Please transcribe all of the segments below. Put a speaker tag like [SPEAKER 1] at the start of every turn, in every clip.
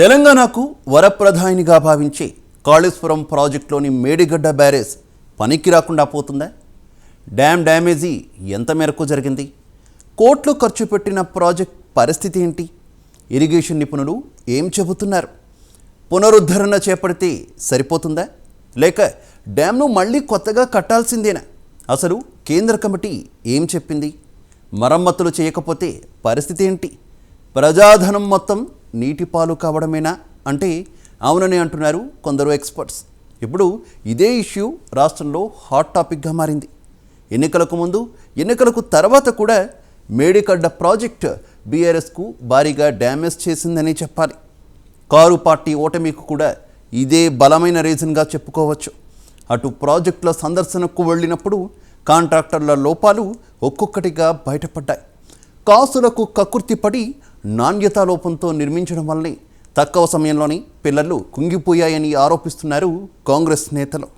[SPEAKER 1] తెలంగాణకు వరప్రధానిగా భావించి కాళేశ్వరం ప్రాజెక్టులోని మేడిగడ్డ బ్యారేజ్ పనికి రాకుండా పోతుందా? డ్యామ్ డ్యామేజీ ఎంత మేరకు జరిగింది? కోట్లు ఖర్చు పెట్టిన ప్రాజెక్ట్ పరిస్థితి ఏంటి? ఇరిగేషన్ నిపుణులు ఏం చెబుతున్నారు? పునరుద్ధరణ చేపడితే సరిపోతుందా? లేక డ్యామ్ను మళ్ళీ కొత్తగా కట్టాల్సిందేనా? అసలు కేంద్ర కమిటీ ఏం చెప్పింది? మరమ్మతులు చేయకపోతే పరిస్థితి ఏంటి? ప్రజాధనం మొత్తం నీటి పాలు కావడమేనా? అంటే అవునని అంటున్నారు కొందరు ఎక్స్పర్ట్స్. ఇప్పుడు ఇదే ఇష్యూ రాష్ట్రంలో హాట్ టాపిక్గా మారింది. ఎన్నికలకు ముందు ఎన్నికలకు తర్వాత కూడా మేడికడ్డ ప్రాజెక్ట్ బీఆర్ఎస్కు భారీగా డ్యామేజ్ చేసిందని చెప్పాలి. కారు పార్టీ ఓటమికి కూడా ఇదే బలమైన రీజన్గా చెప్పుకోవచ్చు. అటు ప్రాజెక్టుల సందర్శనకు వెళ్ళినప్పుడు కాంట్రాక్టర్ల లోపాలు ఒక్కొక్కటిగా బయటపడ్డాయి. కాసులకు కకుర్తిపడి నాణ్యతా లోపంతో నిర్మించడం వల్లనే తక్కువ సమయంలోనే పిల్లలు కుంగిపోయాయని ఆరోపిస్తున్నారు కాంగ్రెస్ నేతలు.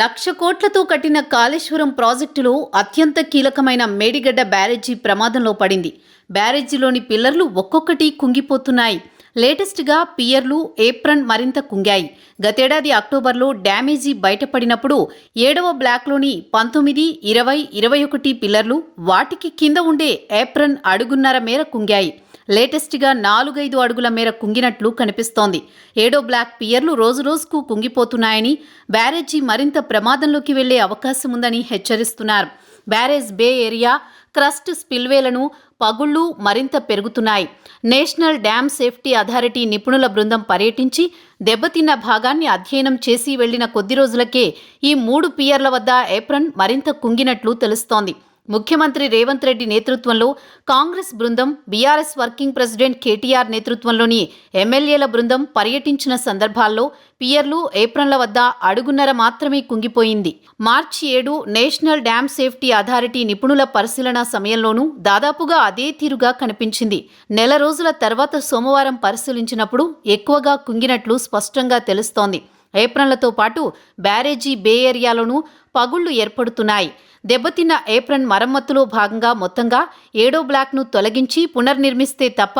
[SPEAKER 2] లక్ష కోట్లతో కట్టిన కాళేశ్వరం ప్రాజెక్టులో అత్యంత కీలకమైన మేడిగడ్డ బ్యారేజీ ప్రమాదంలో పడింది. బ్యారేజీలోని పిల్లర్లు ఒక్కొక్కటి కుంగిపోతున్నాయి. లేటెస్ట్గా పియర్లు ఏప్రన్ మరింత కుంగాయి. గతేడాది అక్టోబర్లో డ్యామేజీ బయటపడినప్పుడు ఏడవ బ్లాక్లోని పంతొమ్మిది ఇరవై ఇరవై ఒకటి పిల్లర్లు వాటికి కింద ఉండే ఏప్రన్ అడుగున్నర మేర కుంగాయి. లేటెస్ట్గా నాలుగైదు అడుగుల మేర కుంగినట్లు కనిపిస్తోంది. ఏడో బ్లాక్ పియర్లు రోజురోజుకు కుంగిపోతున్నాయని బ్యారేజీ మరింత ప్రమాదంలోకి వెళ్ళే అవకాశం ఉందని హెచ్చరిస్తున్నారు. బ్యారేజ్ బే ఏరియా క్రస్ట్ స్పిల్వేలను పగుళ్ళు మరింత పెరుగుతున్నాయి. నేషనల్ డ్యామ్ సేఫ్టీ అథారిటీ నిపుణుల బృందం పర్యటించి దెబ్బతిన్న భాగాన్ని అధ్యయనం చేసి వెళ్ళిన కొద్ది రోజులకే ఈ మూడు పియర్ల వద్ద ఏప్రన్ మరింత కుంగినట్లు తెలుస్తోంది. ముఖ్యమంత్రి రేవంత్ రెడ్డి నేతృత్వంలో కాంగ్రెస్ బృందం బీఆర్ఎస్ వర్కింగ్ ప్రెసిడెంట్ కేటీఆర్ నేతృత్వంలోని ఎమ్మెల్యేల బృందం పర్యటించిన సందర్భాల్లో పియర్లు ఏప్రిల్ల వద్ద అడుగున్నర మాత్రమే కుంగిపోయింది. మార్చి ఏడు నేషనల్ డ్యామ్ సేఫ్టీ అథారిటీ నిపుణుల పరిశీలన సమయంలోనూ దాదాపుగా అదే తీరుగా కనిపించింది. నెల రోజుల తర్వాత సోమవారం పరిశీలించినప్పుడు ఎక్కువగా కుంగినట్లు స్పష్టంగా తెలుస్తోంది. ఏప్రిల్లతో పాటు బ్యారేజీ బే ఏరియాలోనూ పగుళ్ళు ఏర్పడుతున్నాయి. దెబ్బతిన్న ఏప్రన్ మరమ్మతులో భాగంగా మొత్తంగా ఏడో బ్లాక్ను తొలగించి పునర్నిర్మిస్తే తప్ప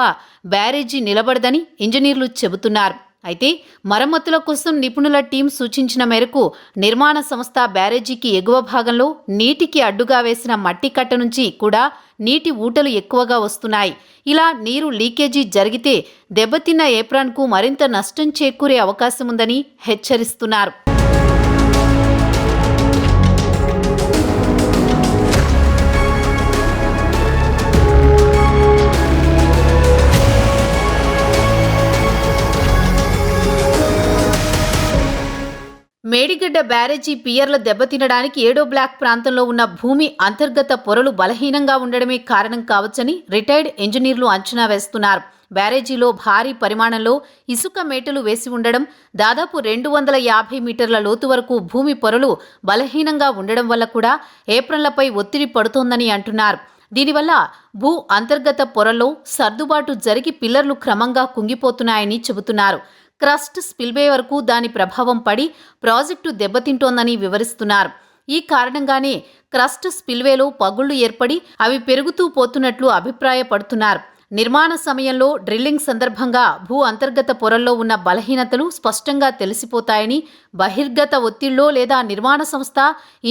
[SPEAKER 2] బ్యారేజీ నిలబడదని ఇంజనీర్లు చెబుతున్నారు. అయితే మరమ్మతుల కోసం నిపుణుల టీం సూచించిన మేరకు నిర్మాణ సంస్థ బ్యారేజీకి ఎగువ భాగంలో నీటికి అడ్డుగా వేసిన మట్టి కట్ట నుంచి కూడా నీటి ఊటలు ఎక్కువగా వస్తున్నాయి. ఇలా నీరు లీకేజీ జరిగితే దెబ్బతిన్న ఏప్రాన్కు మరింత నష్టం చేకూరే అవకాశం ఉందని హెచ్చరిస్తున్నారు. మేడిగడ్డ బ్యారేజీ పియర్ల దెబ్బతినడానికి ఏడో బ్లాక్ ప్రాంతంలో ఉన్న భూమి అంతర్గత పొరలు బలహీనంగా ఉండడమే కారణం కావచ్చని రిటైర్డ్ ఇంజనీర్లు అంచనా వేస్తున్నారు. బ్యారేజీలో భారీ పరిమాణంలో ఇసుక మేటలు వేసి ఉండడం దాదాపు రెండు వందల యాభై మీటర్ల లోతు వరకు భూమి పొరలు బలహీనంగా ఉండడం వల్ల కూడా ఏప్రన్లపై ఒత్తిడి పడుతోందని అంటున్నారు. దీనివల్ల భూ అంతర్గత పొరల్లో సర్దుబాటు జరిగి పిల్లర్లు క్రమంగా కుంగిపోతున్నాయని చెబుతున్నారు. క్రస్ట్ స్పిల్వే వరకు దాని ప్రభావం పడి ప్రాజెక్టు దెబ్బతింటోందని వివరిస్తున్నారు. ఈ కారణంగానే క్రస్ట్ స్పిల్వేలో పగుళ్ళు ఏర్పడి అవి పెరుగుతూ పోతున్నట్లు అభిప్రాయపడుతున్నారు. నిర్మాణ సమయంలో డ్రిల్లింగ్ సందర్భంగా భూ అంతర్గత పొరల్లో ఉన్న బలహీనతలు స్పష్టంగా తెలిసిపోతాయని బహిర్గత ఒత్తిళ్ళో లేదా నిర్మాణ సంస్థ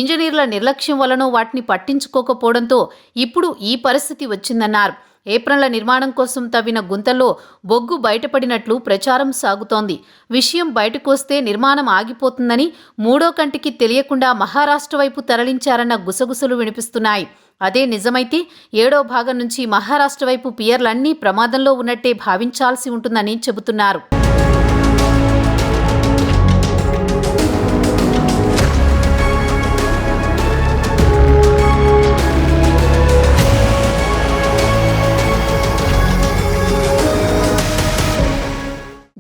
[SPEAKER 2] ఇంజనీర్ల నిర్లక్ష్యం వలనో వాటిని పట్టించుకోకపోవడంతో ఇప్పుడు ఈ పరిస్థితి వచ్చిందన్నారు. ఏప్రన్ల నిర్మాణం కోసం తవ్విన గుంతల్లో బొగ్గు బయటపడినట్లు ప్రచారం సాగుతోంది. విషయం బయటకు వస్తే నిర్మాణం ఆగిపోతుందని మూడో కంటికి తెలియకుండా మహారాష్ట్ర వైపు తరలించారన్న గుసగుసలు వినిపిస్తున్నాయి. అదే నిజమైతే ఏడో భాగం నుంచి మహారాష్ట్ర వైపు పియర్లన్నీ ప్రమాదంలో ఉన్నట్టే భావించాల్సి ఉంటుందని చెబుతున్నారు.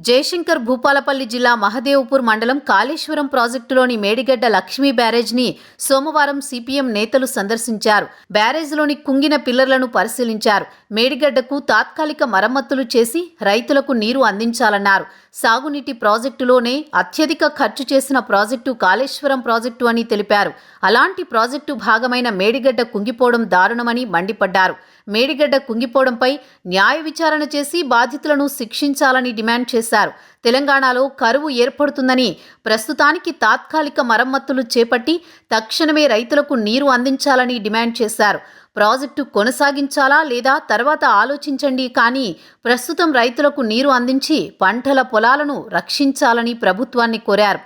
[SPEAKER 2] జయశంకర్ భూపాలపల్లి జిల్లా మహదేవ్పూర్ మండలం కాళేశ్వరం ప్రాజెక్టులోని మేడిగడ్డ లక్ష్మీ బ్యారేజ్ని సోమవారం సిపిఎం నేతలు సందర్శించారు. బ్యారేజ్లోని కుంగిన పిల్లర్లను పరిశీలించారు. మేడిగడ్డకు తాత్కాలిక మరమ్మతులు చేసి రైతులకు నీరు అందించాలన్నారు. సాగునీటి ప్రాజెక్టులోనే అత్యధిక ఖర్చు చేసిన ప్రాజెక్టు కాళేశ్వరం ప్రాజెక్టు అని తెలిపారు. అలాంటి ప్రాజెక్టు భాగమైన మేడిగడ్డ కుంగిపోవడం దారుణమని మండిపడ్డారు. మేడిగడ్డ కుంగిపోవడంపై న్యాయ విచారణ చేసి బాధితులను శిక్షించాలని డిమాండ్ చేశారు. తెలంగాణలో కరువు ఏర్పడుతుందని ప్రస్తుతానికి తాత్కాలిక మరమ్మతులు చేపట్టి తక్షణమే రైతులకు నీరు అందించాలని డిమాండ్ చేశారు. ప్రాజెక్టు కొనసాగించాలా లేదా తర్వాత ఆలోచించండి కానీ ప్రస్తుతం రైతులకు నీరు అందించి పంటల పొలాలను రక్షించాలని ప్రభుత్వాన్ని కోరారు.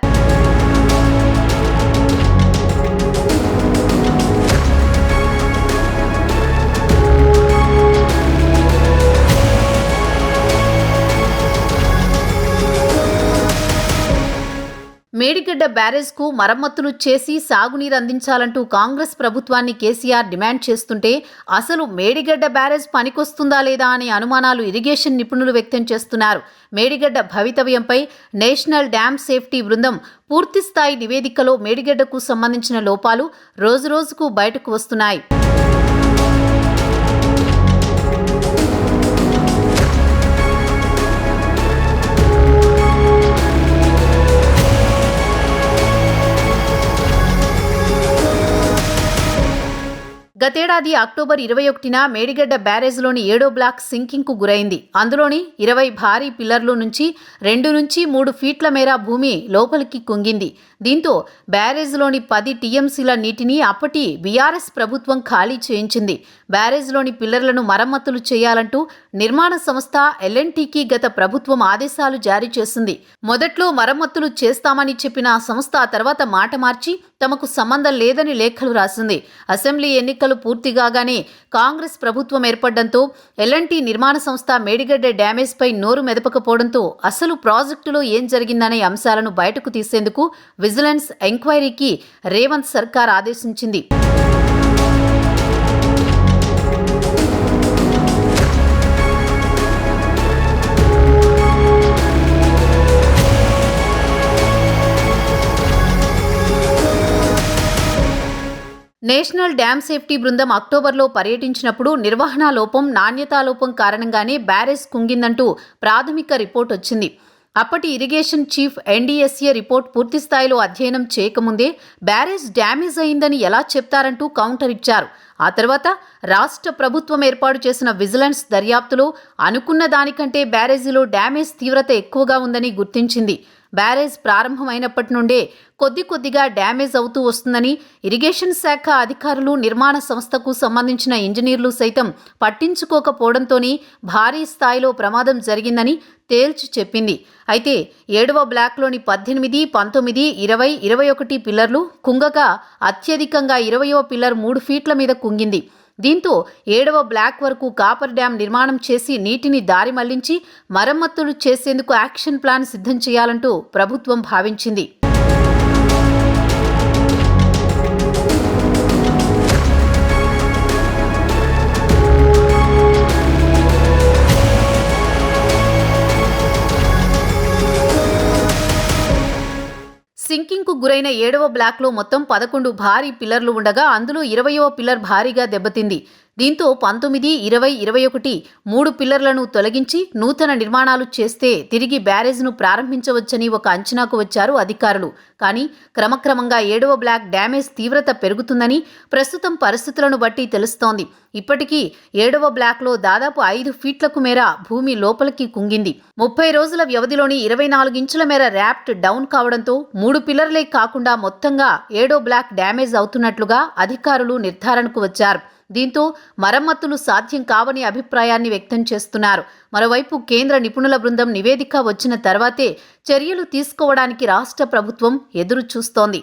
[SPEAKER 2] మేడిగడ్డ బ్యారేజ్కు మరమ్మతులు చేసి సాగునీరు అందించాలంటూ కాంగ్రెస్ ప్రభుత్వాన్ని కేసీఆర్ డిమాండ్ చేస్తుంటే అసలు మేడిగడ్డ బ్యారేజ్ పనికొస్తుందా లేదా అనే అనుమానాలు ఇరిగేషన్ నిపుణులు వ్యక్తం చేస్తున్నారు. మేడిగడ్డ భవితవ్యంపై నేషనల్ డ్యామ్ సేఫ్టీ బృందం పూర్తిస్థాయి నివేదికలో మేడిగడ్డకు సంబంధించిన లోపాలు రోజురోజుకు బయటకు వస్తున్నాయి. గతేడాది అక్టోబర్ ఇరవై ఒకటిన మేడిగడ్డ బ్యారేజ్లోని ఏడో బ్లాక్ సింకింగ్కు గురైంది. అందులోని ఇరవై భారీ పిల్లర్లు నుంచి రెండు నుంచి మూడు ఫీట్ల మేర భూమి లోపలికి కుంగింది. దీంతో బ్యారేజ్లోని పది టీఎంసీల నీటిని అప్పటి బీఆర్ఎస్ ప్రభుత్వం ఖాళీ చేయించింది. బ్యారేజ్లోని పిల్లర్లను మరమ్మతులు చేయాలంటూ నిర్మాణ సంస్థ ఎల్ఎన్టీకి గత ప్రభుత్వం ఆదేశాలు జారీ చేసింది. మొదట్లో మరమ్మతులు చేస్తామని చెప్పిన ఆ సంస్థ ఆ తర్వాత మాట మార్చి తమకు సంబంధం లేదని లేఖలు రాసింది. అసెంబ్లీ ఎన్నికలు పూర్తిగాగానే కాంగ్రెస్ ప్రభుత్వం ఏర్పడడంతో ఎల్ఎన్టీ నిర్మాణ సంస్థ మేడిగడ్డ డ్యామేజ్పై నోరు మెదపకపోవడంతో అసలు ప్రాజెక్టులో ఏం జరిగిందనే అంశాలను బయటకు తీసేందుకు విజిలెన్స్ ఎంక్వైరీకి రేవంత్ సర్కార్ ఆదేశించింది. నేషనల్ డ్యామ్ సేఫ్టీ బృందం అక్టోబర్లో పర్యటించినప్పుడు నిర్వహణ లోపం నాణ్యతా లోపం కారణంగానే బ్యారేజ్ కుంగిందంటూ ప్రాథమిక రిపోర్ట్ వచ్చింది. అప్పటి ఇరిగేషన్ చీఫ్ ఎన్డీఎస్ఏ రిపోర్ట్ పూర్తిస్థాయిలో అధ్యయనం చేయకముందే బ్యారేజ్ డ్యామేజ్ అయిందని ఎలా చెప్తారంటూ కౌంటర్ ఇచ్చారు. ఆ తర్వాత రాష్ట్ర ప్రభుత్వం ఏర్పాటు చేసిన విజిలెన్స్ దర్యాప్తులో అనుకున్న దానికంటే బ్యారేజీలో డ్యామేజ్ తీవ్రత ఎక్కువగా ఉందని గుర్తించింది. బ్యారేజ్ ప్రారంభమైనప్పటి నుండే కొద్ది కొద్దిగా డ్యామేజ్ అవుతూ వస్తుందని ఇరిగేషన్ శాఖ అధికారులు నిర్మాణ సంస్థకు సంబంధించిన ఇంజనీర్లు సైతం పట్టించుకోకపోవడంతోనే భారీ స్థాయిలో ప్రమాదం జరిగిందని తేల్చి చెప్పింది. అయితే ఏడవ బ్లాక్లోని పద్దెనిమిది పంతొమ్మిది ఇరవై ఇరవై ఒకటి పిల్లర్లు కుంగగా అత్యధికంగా ఇరవయో పిల్లర్ మూడు ఫీట్ల మీద కుంగింది. దీంతో ఏడవ బ్లాక్ వరకు కాపర్ డ్యాం నిర్మాణం చేసి నీటిని దారి మళ్ళించి మరమ్మతులు చేసేందుకు యాక్షన్ ప్లాన్ సిద్ధం చేయాలంటూ ప్రభుత్వం భావించింది. సింకింగ్కు గురైన ఏడవ బ్లాక్లో మొత్తం పదకొండు భారీ పిల్లర్లు ఉండగా అందులో ఇరవయవ పిల్లర్ భారీగా దెబ్బతింది. దీంతో పంతొమ్మిది ఇరవై ఇరవై ఒకటి మూడు పిల్లర్లను తొలగించి నూతన నిర్మాణాలు చేస్తే తిరిగి బ్యారేజ్ను ప్రారంభించవచ్చని ఒక అంచనాకు వచ్చారు అధికారులు. కానీ క్రమక్రమంగా ఏడవ బ్లాక్ డ్యామేజ్ తీవ్రత పెరుగుతుందని ప్రస్తుతం పరిస్థితులను బట్టి తెలుస్తోంది. ఇప్పటికీ ఏడవ బ్లాక్లో దాదాపు ఐదు ఫీట్లకు మేర భూమి లోపలికి కుంగింది. ముప్పై రోజుల వ్యవధిలోని ఇరవై నాలుగు ఇంచుల మేర ర్యాప్ట్ డౌన్ కావడంతో మూడు పిల్లర్లే కాకుండా మొత్తంగా ఏడో బ్లాక్ డ్యామేజ్ అవుతున్నట్లుగా అధికారులు నిర్ధారణకు వచ్చారు. దీంతో మరమ్మతులు సాధ్యం కావని అభిప్రాయాన్ని వ్యక్తం చేస్తున్నారు. మరోవైపు కేంద్ర నిపుణుల బృందం నివేదిక వచ్చిన తర్వాతే చర్యలు తీసుకోవడానికి రాష్ట్ర ప్రభుత్వం ఎదురు చూస్తోంది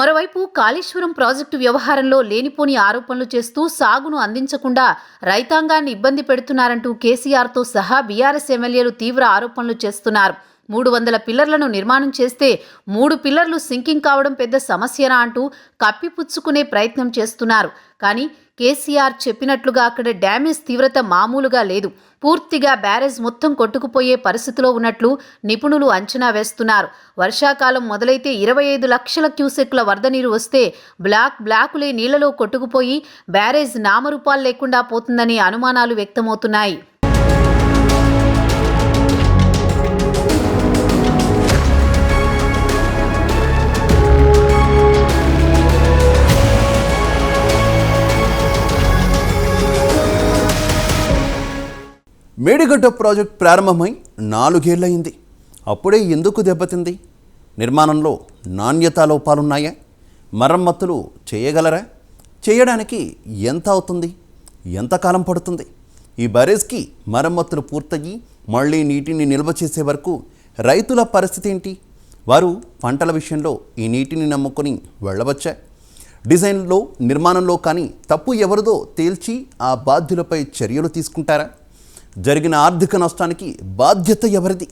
[SPEAKER 2] మరోవైపు కాళేశ్వరం ప్రాజెక్టు వ్యవహారంలో లేనిపోని ఆరోపణలు చేస్తూ సాగును అందించకుండా రైతాంగాన్ని ఇబ్బంది పెడుతున్నారంటూ కేసీఆర్తో సహా బీఆర్ఎస్ ఎమ్మెల్యేలు తీవ్ర ఆరోపణలు చేస్తున్నారు. మూడు వందల పిల్లర్లను నిర్మాణం చేస్తే మూడు పిల్లర్లు సింకింగ్ కావడం పెద్ద సమస్యనా అంటూ కప్పిపుచ్చుకునే ప్రయత్నం చేస్తున్నారు. కానీ కేసీఆర్ చెప్పినట్లుగా అక్కడ డ్యామేజ్ తీవ్రత మామూలుగా లేదు. పూర్తిగా బ్యారేజ్ మొత్తం కొట్టుకుపోయే పరిస్థితిలో ఉన్నట్లు నిపుణులు అంచనా వేస్తున్నారు. వర్షాకాలం మొదలైతే ఇరవై ఐదు లక్షల క్యూసెక్ల వరద నీరు వస్తే బ్లాక్ బ్లాకులే నీళ్ళలో కొట్టుకుపోయి బ్యారేజ్ నామరూపాలు లేకుండా పోతుందని అనుమానాలు వ్యక్తమవుతున్నాయి.
[SPEAKER 1] మేడిగడ్డ ప్రాజెక్ట్ ప్రారంభమై నాలుగేళ్ళయింది. అప్పుడే ఎందుకు దెబ్బతింది? నిర్మాణంలో నాణ్యతా లోపాలున్నాయా? మరమ్మతులు చేయగలరా? చేయడానికి ఎంత అవుతుంది? ఎంతకాలం పడుతుంది? ఈ బ్యారేజ్కి మరమ్మతులు పూర్తయ్యి మళ్ళీ నీటిని నిల్వ చేసే వరకు రైతుల పరిస్థితి ఏంటి? వారు పంటల విషయంలో ఈ నీటిని నమ్ముకొని వెళ్ళవచ్చా? డిజైన్లో నిర్మాణంలో కానీ తప్పు ఎవరిదో తేల్చి ఆ బాధ్యులపై చర్యలు తీసుకుంటారా? జరిగిన ఆర్థిక నష్టానికి బాధ్యత ఎవరిది?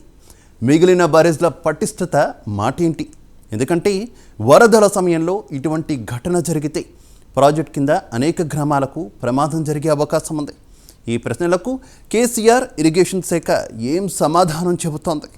[SPEAKER 1] మిగిలిన బ్యారేజ్ల పటిష్టత మాటేంటి? ఎందుకంటే వరదల సమయంలో ఇటువంటి ఘటన జరిగితే ప్రాజెక్ట్ కింద అనేక గ్రామాలకు ప్రమాదం జరిగే అవకాశం ఉంది. ఈ ప్రశ్నలకు కేసీఆర్ ఇరిగేషన్ శాఖ ఏం సమాధానం చెబుతోంది?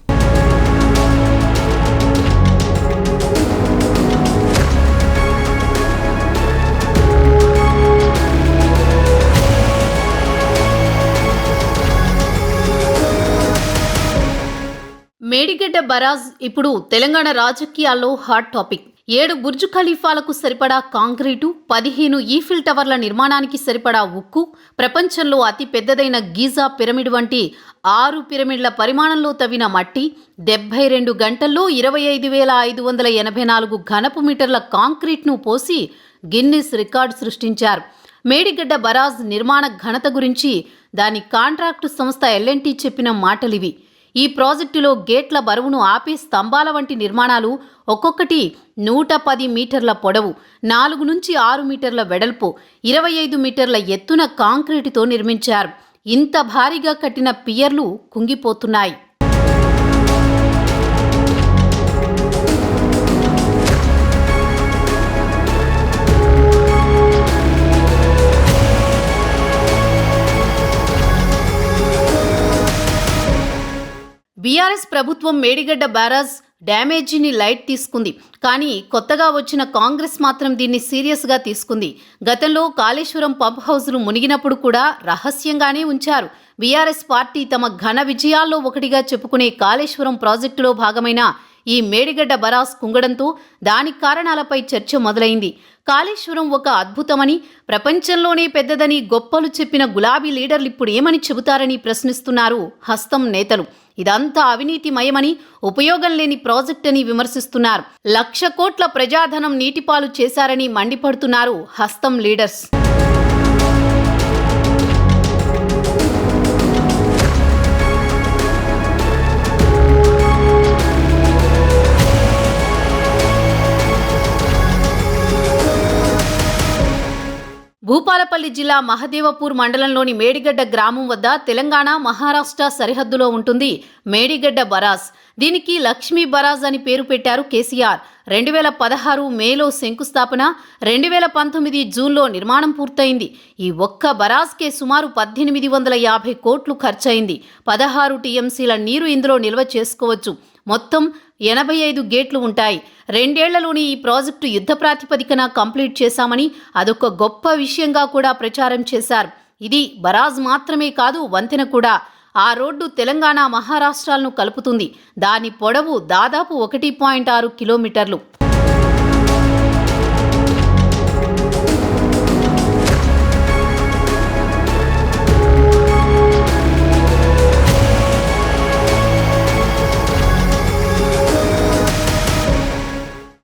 [SPEAKER 2] మేడిగడ్డ బరాజ్ ఇప్పుడు తెలంగాణ రాజకీయాల్లో హాట్ టాపిక్. ఏడు బుర్జు ఖలీఫాలకు సరిపడా కాంక్రీటు పదిహేను ఈఫిల్ టవర్ల నిర్మాణానికి సరిపడా ఉక్కు ప్రపంచంలో అతి పెద్దదైన గీజా పిరమిడ్ వంటి ఆరు పిరమిడ్ల పరిమాణంలో తవ్విన మట్టి డెబ్బై రెండు గంటల్లో ఇరవై ఐదు వేల ఐదు వందల ఎనభై నాలుగు ఘనపు మీటర్ల కాంక్రీట్ను పోసి గిన్నిస్ రికార్డు సృష్టించారు. మేడిగడ్డ బరాజ్ నిర్మాణ ఘనత గురించి దాని కాంట్రాక్టు సంస్థ ఎల్ఎన్టీ చెప్పిన మాటలివి. ఈ ప్రాజెక్టులో గేట్ల బరువును ఆపే స్తంభాల వంటి నిర్మాణాలు ఒక్కొక్కటి నూట పది మీటర్ల పొడవు నాలుగు నుంచి ఆరు మీటర్ల వెడల్పు ఇరవై ఐదు మీటర్ల ఎత్తున కాంక్రీటుతో నిర్మించారు. ఇంత భారీగా కట్టిన పియర్లు కుంగిపోతున్నాయి. బీఆర్ఎస్ ప్రభుత్వం మేడిగడ్డ బ్యారాజ్ డ్యామేజీని లైట్ తీసుకుంది. కానీ కొత్తగా వచ్చిన కాంగ్రెస్ మాత్రం దీన్ని సీరియస్గా తీసుకుంది. గతంలో కాళేశ్వరం పంప్ హౌజులు మునిగినప్పుడు కూడా రహస్యంగానే ఉంచారు. బీఆర్ఎస్ పార్టీ తమ ఘన విజయాల్లో ఒకటిగా చెప్పుకునే కాళేశ్వరం ప్రాజెక్టులో భాగమైన ఈ మేడిగడ్డ బరాస్ కుంగడంతో దాని కారణాలపై చర్చ మొదలైంది. కాళేశ్వరం ఒక అద్భుతమని ప్రపంచంలోనే పెద్దదని గొప్పలు చెప్పిన గులాబీ లీడర్లు ఇప్పుడు ఏమని చెబుతారని ప్రశ్నిస్తున్నారు హస్తం నేతలు. ఇదంతా అవినీతిమయమని ఉపయోగం లేని ప్రాజెక్టని విమర్శిస్తున్నారు. లక్ష కోట్ల ప్రజాధనం నీటిపాలు చేశారని మండిపడుతున్నారు హస్తం లీడర్స్. భూపాలపల్లి జిల్లా మహదేవపూర్ మండలంలోని మేడిగడ్డ గ్రామం వద్ద తెలంగాణ మహారాష్ట్ర సరిహద్దులో ఉంటుంది మేడిగడ్డ బరాజ్. దీనికి లక్ష్మీ బరాజ్ అని పేరు పెట్టారు కేసీఆర్. రెండు వేల పదహారు మేలో శంకుస్థాపన రెండు వేల పంతొమ్మిది జూన్లో నిర్మాణం పూర్తయింది. ఈ ఒక్క బరాజ్కే సుమారు పద్దెనిమిది వందల యాభై కోట్లు ఖర్చయింది. పదహారు టీఎంసీల నీరు ఇందులో నిల్వ చేసుకోవచ్చు. మొత్తం ఎనభై ఐదు గేట్లు ఉంటాయి. రెండేళ్ళలోని ఈ ప్రాజెక్టు యుద్ధ ప్రాతిపదికన కంప్లీట్ చేశామని అదొక గొప్ప విషయంగా కూడా ప్రచారం చేశారు. ఇది బరాజ్ మాత్రమే కాదు వంతెన కూడా. ఆ రోడ్డు తెలంగాణ మహారాష్ట్రాలను కలుపుతుంది. దాని పొడవు దాదాపు ఒకటి పాయింట్ ఆరు కిలోమీటర్లు.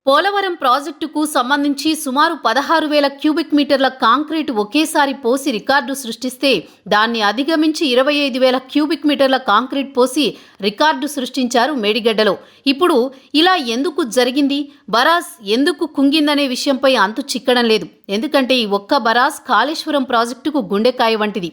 [SPEAKER 2] పోలవరం ప్రాజెక్టుకు సంబంధించి సుమారు పదహారు వేల క్యూబిక్ మీటర్ల కాంక్రీట్ ఒకేసారి పోసి రికార్డు సృష్టిస్తే దాన్ని అధిగమించి ఇరవై ఐదు వేల క్యూబిక్ మీటర్ల కాంక్రీట్ పోసి రికార్డు సృష్టించారు మేడిగడ్డలో. ఇప్పుడు ఇలా ఎందుకు జరిగింది? బరాస్ ఎందుకు కుంగిందనే విషయంపై అంతు చిక్కడం లేదు. ఎందుకంటే ఈ ఒక్క బరాస్ కాళేశ్వరం ప్రాజెక్టుకు గుండెకాయ వంటిది.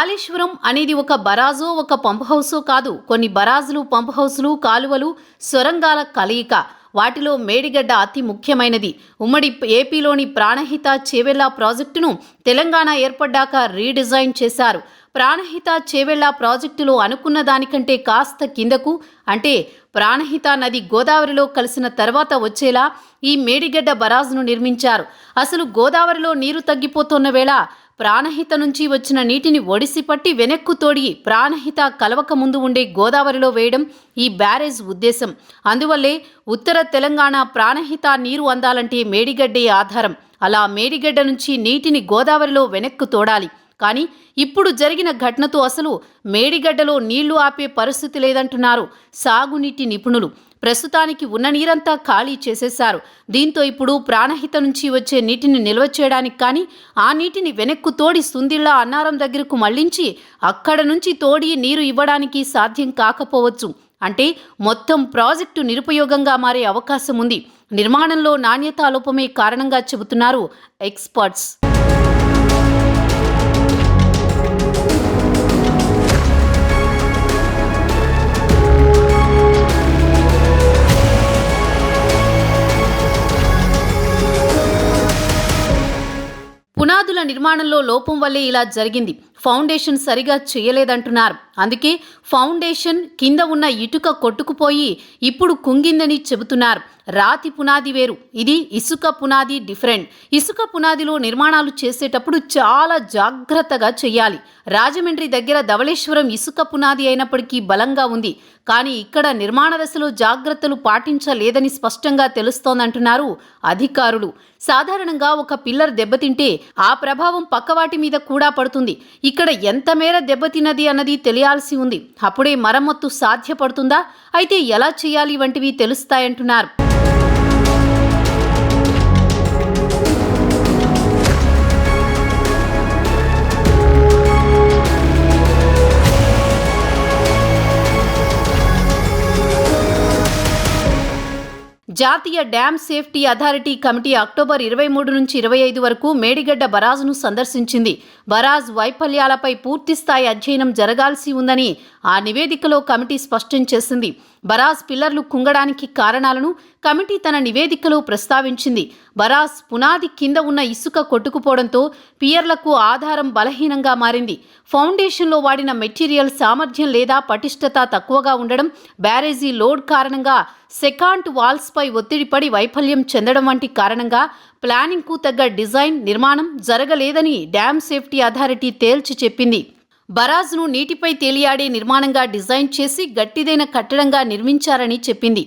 [SPEAKER 2] కాళేశ్వరం అనేది ఒక బరాజో ఒక పంప్ హౌసో కాదు. కొన్ని బరాజులు పంప్ హౌసులు కాలువలు సొరంగాల కలయిక. వాటిలో మేడిగడ్డ అతి ముఖ్యమైనది. ఉమ్మడి ఏపీలోని ప్రాణహిత చేవెళ్ళ ప్రాజెక్టును తెలంగాణ ఏర్పడ్డాక రీడిజైన్ చేశారు. ప్రాణహిత చేవెళ్ళ ప్రాజెక్టులో అనుకున్న దానికంటే కాస్త కిందకు అంటే ప్రాణహిత నది గోదావరిలో కలిసిన తర్వాత వచ్చేలా ఈ మేడిగడ్డ బరాజ్ను నిర్మించారు. అసలు గోదావరిలో నీరు తగ్గిపోతున్న వేళ ప్రాణహిత నుంచి వచ్చిన నీటిని ఒడిసి పట్టి వెనక్కు తోడి ప్రాణహిత కలవక ముందు ఉండే గోదావరిలో వేయడం ఈ బ్యారేజ్ ఉద్దేశం. అందువల్లే ఉత్తర తెలంగాణ ప్రాణహిత నీరు అందాలంటే మేడిగడ్డే ఆధారం. అలా మేడిగడ్డ నుంచి నీటిని గోదావరిలో వెనక్కు తోడాలి. కానీ ఇప్పుడు జరిగిన ఘటనతో అసలు మేడిగడ్డలో నీళ్ళు ఆపే పరిస్థితి లేదంటున్నారు. సాగునీటి నిపుణులు ప్రస్తుతానికి ఉన్న నీరంతా ఖాళీ చేసేశారు. దీంతో ఇప్పుడు ప్రాణహిత నుంచి వచ్చే నీటిని నిల్వ చేయడానికి కానీ ఆ నీటిని వెనక్కు తోడి సుందిళ్ళ అన్నారం దగ్గరకు మళ్ళించి అక్కడ నుంచి తోడి నీరు ఇవ్వడానికి సాధ్యం కాకపోవచ్చు. అంటే మొత్తం ప్రాజెక్టు నిరుపయోగంగా మారే అవకాశం ఉంది. నిర్మాణంలో నాణ్యత లోపమే కారణంగా చెబుతున్నారు ఎక్స్పర్ట్స్. నిర్మాణంలో లోపం వల్లే ఇలా జరిగింది. ఫౌండేషన్ సరిగా చేయలేదంటున్నారు. అందుకే ఫౌండేషన్ కింద ఉన్న ఇటుక కొట్టుకుపోయి ఇప్పుడు కుంగిందని చెబుతున్నారు. రాతి పునాది వేరు. ఇది ఇసుక పునాది డిఫరెంట్. ఇసుక పునాదిలో నిర్మాణాలు చేసేటప్పుడు చాలా జాగ్రత్తగా చేయాలి రాజమండ్రి దగ్గర ధవళేశ్వరం ఇసుక పునాది అయినప్పటికీ బలంగా ఉంది. కానీ ఇక్కడ నిర్మాణ దశలో జాగ్రత్తలు పాటించలేదని స్పష్టంగా తెలుస్తోందంటున్నారు అధికారులు. సాధారణంగా ఒక పిల్లర్ దెబ్బతింటే ఆ ప్రభావం పక్కవాటి మీద కూడా పడుతుంది. ఇక్కడ ఎంత మేర దెబ్బతిన్నది అన్నది చేయాల్సి ఉంది. అప్పుడే మరమ్మత్తు సాధ్యపడుతుందా? అయితే ఎలా చేయాలి వంటివి తెలుస్తాయంటున్నారు. జాతీయ dam safety authority committee October ఇరవై మూడు నుంచి ఇరవై ఐదు వరకు మేడిగడ్డ బరాజ్ను సందర్శించింది. బరాజ్ వైఫల్యాలపై పూర్తిస్థాయి అధ్యయనం జరగాల్సి ఉందని ఆ నివేదికలో కమిటీ స్పష్టం చేసింది. బరాజ్ పిల్లర్లు కుంగడానికి కారణాలను కమిటీ తన నివేదికలో ప్రస్తావించింది. బరాజ్ పునాది కింద ఉన్న ఇసుక కొట్టుకుపోవడంతో పియర్లకు ఆధారం బలహీనంగా మారింది. ఫౌండేషన్లో వాడిన మెటీరియల్ సామర్థ్యం లేదా పటిష్టత తక్కువగా ఉండడం బ్యారేజీ లోడ్ కారణంగా సెకాంట్ వాల్స్పై ఒత్తిడి పడి వైఫల్యం చెందడం వంటి కారణంగా ప్లానింగ్కు తగ్గ డిజైన్ నిర్మాణం జరగలేదని డ్యామ్ సేఫ్టీ అథారిటీ తేల్చి చెప్పింది. బరాజ్ను నీటిపై తేలియాడే నిర్మాణంగా డిజైన్ చేసి గట్టిదైన కట్టడంగా నిర్మించారని చెప్పింది.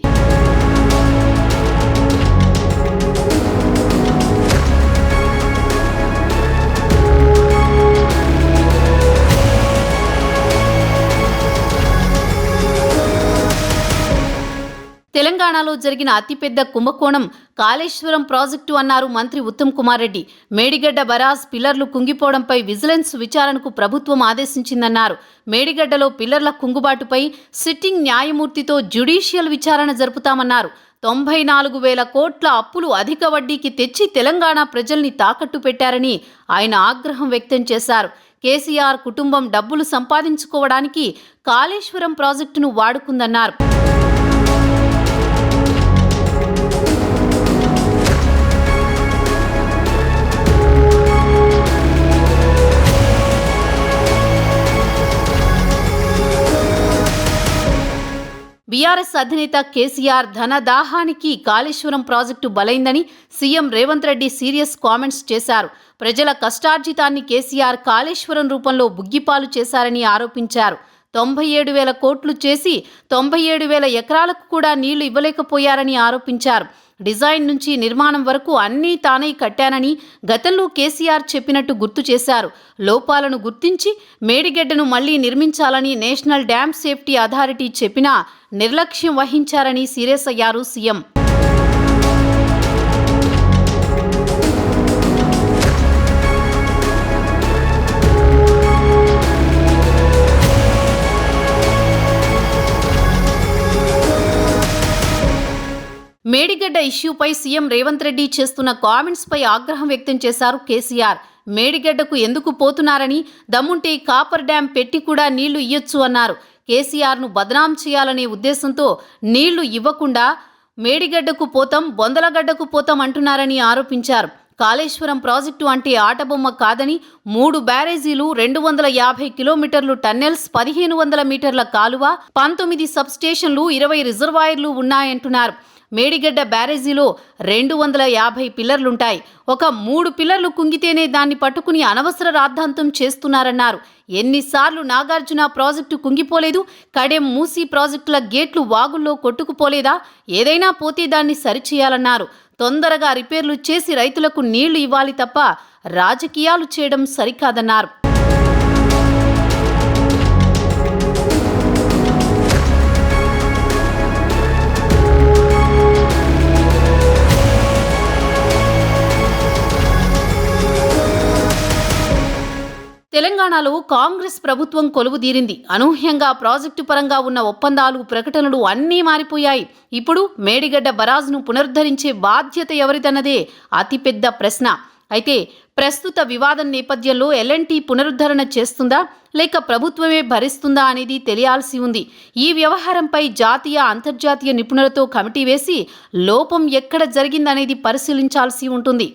[SPEAKER 2] తెలంగాణలో జరిగిన అతిపెద్ద కుంభకోణం కాళేశ్వరం ప్రాజెక్టు అన్నారు మంత్రి ఉత్తమ్ కుమార్ రెడ్డి. మేడిగడ్డ బరాజ్ పిల్లర్లు కుంగిపోవడంపై విజిలెన్స్ విచారణకు ప్రభుత్వం ఆదేశించిందన్నారు. మేడిగడ్డలో పిల్లర్ల కుంగుబాటుపై సిట్టింగ్ న్యాయమూర్తితో జ్యుడీషియల్ విచారణ జరుపుతామన్నారు. తొంభై నాలుగు వేల కోట్ల అప్పులు అధిక వడ్డీకి తెచ్చి తెలంగాణ ప్రజల్ని తాకట్టు పెట్టారని ఆయన ఆగ్రహం వ్యక్తం చేశారు. కేసీఆర్ కుటుంబం డబ్బులు సంపాదించుకోవడానికి కాళేశ్వరం ప్రాజెక్టును వాడుకుందన్నారు. బీఆర్ఎస్ అధినేత కేసీఆర్ ధన దాహానికి Kaleshwaram project బలైందని CM Revanth Reddy serious comments చేశారు. ప్రజల కష్టార్జితాన్ని కేసీఆర్ కాళేశ్వరం రూపంలో బుగ్గిపాలు చేశారని ఆరోపించారు. తొంభై ఏడు వేల కోట్లు చేసి తొంభై ఏడు వేల ఎకరాలకు కూడా నీళ్ళు ఇవ్వలేకపోయారని ఆరోపించారు. డిజైన్ నుంచి నిర్మాణం వరకు అన్నీ తానే కట్టానని గతంలో కేసీఆర్ చెప్పినట్టు గుర్తు చేశారు. లోపాలను గుర్తించి మేడిగడ్డను మళ్ళీ నిర్మించాలని నేషనల్ డ్యామ్ సేఫ్టీ అథారిటీ చెప్పినా నిర్లక్ష్యం వహించారని సీరియస్ అయ్యారు సీఎం. మేడిగడ్డ ఇష్యూపై సీఎం రేవంత్ రెడ్డి చేస్తున్న కామెంట్స్పై ఆగ్రహం వ్యక్తం చేశారు కేసీఆర్. మేడిగడ్డకు ఎందుకు పోతున్నారని దమ్ముంటే కాపర్ డ్యాం పెట్టి కూడా నీళ్ళు ఇయ్యొచ్చు అన్నారు. కేసీఆర్ను బదనాం చేయాలనే ఉద్దేశంతో నీళ్ళు ఇవ్వకుండా మేడిగడ్డకు పోతాం బొందలగడ్డకు పోతాం అంటున్నారని ఆరోపించారు. కాళేశ్వరం ప్రాజెక్టు అంటే ఆటబొమ్మ కాదని మూడు బ్యారేజీలు రెండు వందల యాభై కిలోమీటర్లు టన్నెల్స్ పదిహేను వందల మీటర్ల కాలువ పంతొమ్మిది సబ్స్టేషన్లు ఇరవై రిజర్వాయర్లు ఉన్నాయంటున్నారు. మేడిగడ్డ బ్యారేజీలో రెండు వందల యాభై పిల్లర్లుంటాయి. ఒక మూడు పిల్లర్లు కుంగితేనే దాన్ని పట్టుకుని అనవసర రాద్ధాంతం చేస్తున్నారన్నారు. ఎన్నిసార్లు నాగార్జున ప్రాజెక్టు కుంగిపోలేదు కడెం మూసి ప్రాజెక్టుల గేట్లు వాగుల్లో కొట్టుకుపోలేదా? ఏదైనా పోతే దాన్ని సరిచేయాలన్నారు. తొందరగా రిపేర్లు చేసి రైతులకు నీళ్ళు ఇవ్వాలి తప్ప రాజకీయాలు చేయడం సరికాదన్నారు. తెలంగాణలో కాంగ్రెస్ ప్రభుత్వం కొలువుదీరింది అనూహ్యంగా ప్రాజెక్టు పరంగా ఉన్న ఒప్పందాలు ప్రకటనలు అన్నీ మారిపోయాయి. ఇప్పుడు మేడిగడ్డ బరాజ్ను పునరుద్ధరించే బాధ్యత ఎవరిదన్నదే అతిపెద్ద ప్రశ్న. అయితే ప్రస్తుత వివాదం నేపథ్యంలో ఎల్ఎన్టీ పునరుద్ధరణ చేస్తుందా లేక ప్రభుత్వమే భరిస్తుందా అనేది తెలియాల్సి ఉంది. ఈ వ్యవహారంపై జాతీయ అంతర్జాతీయ నిపుణులతో కమిటీ వేసి లోపం ఎక్కడ జరిగిందనేది పరిశీలించాల్సి ఉంటుంది.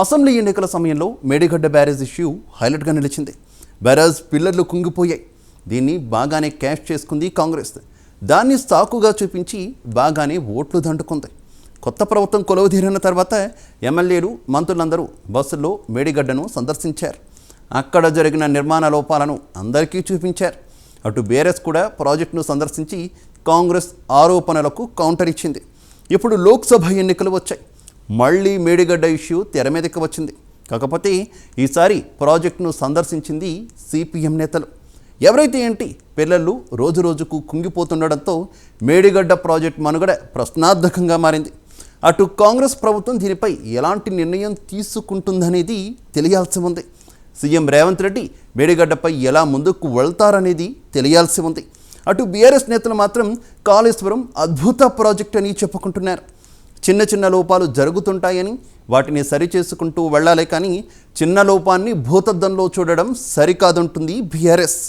[SPEAKER 1] అసెంబ్లీ ఎన్నికల సమయంలో మేడిగడ్డ బ్యారేజ్ ఇష్యూ హైలైట్గా నిలిచింది. బ్యారేజ్ పిల్లర్లు కుంగిపోయాయి. దీన్ని బాగానే క్యాష్ చేసుకుంది కాంగ్రెస్. దాన్ని సాకుగా చూపించి బాగానే ఓట్లు దండుకుంది. కొత్త ప్రభుత్వం కొలువుదీరిన తర్వాత ఎమ్మెల్యేలు మంత్రులందరూ బస్సుల్లో మేడిగడ్డను సందర్శించారు. అక్కడ జరిగిన నిర్మాణ లోపాలను అందరికీ చూపించారు. అటు బీఆర్ఎస్ కూడా ప్రాజెక్టును సందర్శించి కాంగ్రెస్ ఆరోపణలకు కౌంటర్ ఇచ్చింది. ఇప్పుడు లోక్సభ ఎన్నికలు వచ్చాయి. మళ్ళీ మేడిగడ్డ ఇష్యూ తెర మీదకి వచ్చింది. కాకపోతే ఈసారి ప్రాజెక్టును సందర్శించింది సిపిఎం నేతలు. ఎవరైతే ఏంటి పిల్లలు రోజు రోజుకు కుంగిపోతుండడంతో మేడిగడ్డ ప్రాజెక్ట్ మనుగడ ప్రశ్నార్థకంగా మారింది. అటు కాంగ్రెస్ ప్రభుత్వం దీనిపై ఎలాంటి నిర్ణయం తీసుకుంటుందనేది తెలియాల్సి ఉంది. సీఎం రేవంత్ రెడ్డి మేడిగడ్డపై ఎలా ముందుకు వెళ్తారనేది తెలియాల్సి ఉంది. అటు బీఆర్ఎస్ నేతలు మాత్రం కాళేశ్వరం అద్భుత ప్రాజెక్ట్ అని చెప్పుకుంటున్నారు. చిన్న చిన్న లోపాలు జరుగుతుంటాయని వాటిని సరిచేసుకుంటూ వెళ్ళాలి కానీ చిన్న లోపాన్ని భూతద్దంలో చూడడం సరికాదుంటుంది బీఆర్ఎస్.